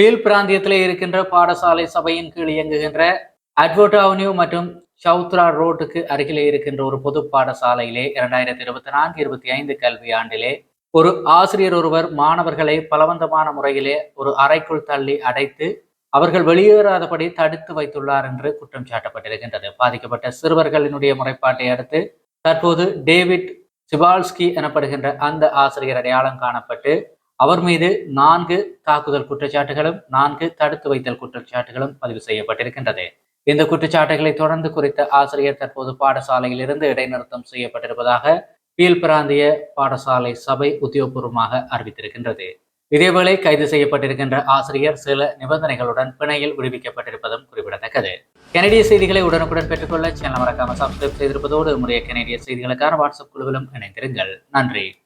Feel பிராந்தியத்தில் இருக்கின்ற பாடசாலை சபையின் கீழ் இயங்குகின்ற அட்வர்ட் அவென்யூ மற்றும் சவுத்ரா ரோட்டுக்கு அருகிலே இருக்கின்ற ஒரு பொது பாடசாலையிலே இரண்டாயிரத்தி இருபத்தி நான்கு இருபத்தி ஐந்து கல்வி ஆண்டிலே ஒரு ஆசிரியர் ஒருவர் மாணவர்களை பலவந்தமான முறையிலே ஒரு அறைக்குள் தள்ளி அடைத்து அவர்கள் வெளியேறாதபடி தடுத்து வைத்துள்ளார் என்று குற்றம் சாட்டப்பட்டிருக்கின்றது. பாதிக்கப்பட்ட சிறுவர்களினுடைய முறைப்பாட்டை அடுத்து தற்போது டேவிட் சிபால்ஸ்கி எனப்படுகின்ற அந்த ஆசிரியர் அடையாளம் காணப்பட்டு அவர் மீது நான்கு தாக்குதல் குற்றச்சாட்டுகளும் நான்கு தடுத்து வைத்தல் குற்றச்சாட்டுகளும் பதிவு செய்யப்பட்டிருக்கின்றது. இந்த குற்றச்சாட்டுகளை தொடர்ந்து குறித்த ஆசிரியர் தற்போது பாடசாலையில் இருந்து இடைநிறுத்தம் செய்யப்பட்டிருப்பதாக கீழ் பிராந்திய பாடசாலை சபை உத்தியோகபூர்வமாக அறிவித்திருக்கின்றது. இதேவேளை கைது செய்யப்பட்டிருக்கின்ற ஆசிரியர் சில நிபந்தனைகளுடன் பிணையில் விடுவிக்கப்பட்டிருப்பதும் குறிப்பிடத்தக்கது. கனடிய செய்திகளை உடனுக்குடன் பெற்றுக்கொள்ள சேனல் மறக்காமல் சப்ஸ்கிரைப் செய்திருப்பதோடு முறைய கனடிய செய்திகளுக்கான வாட்ஸ்அப் குழுவிலும் இணைந்திருங்கள். நன்றி.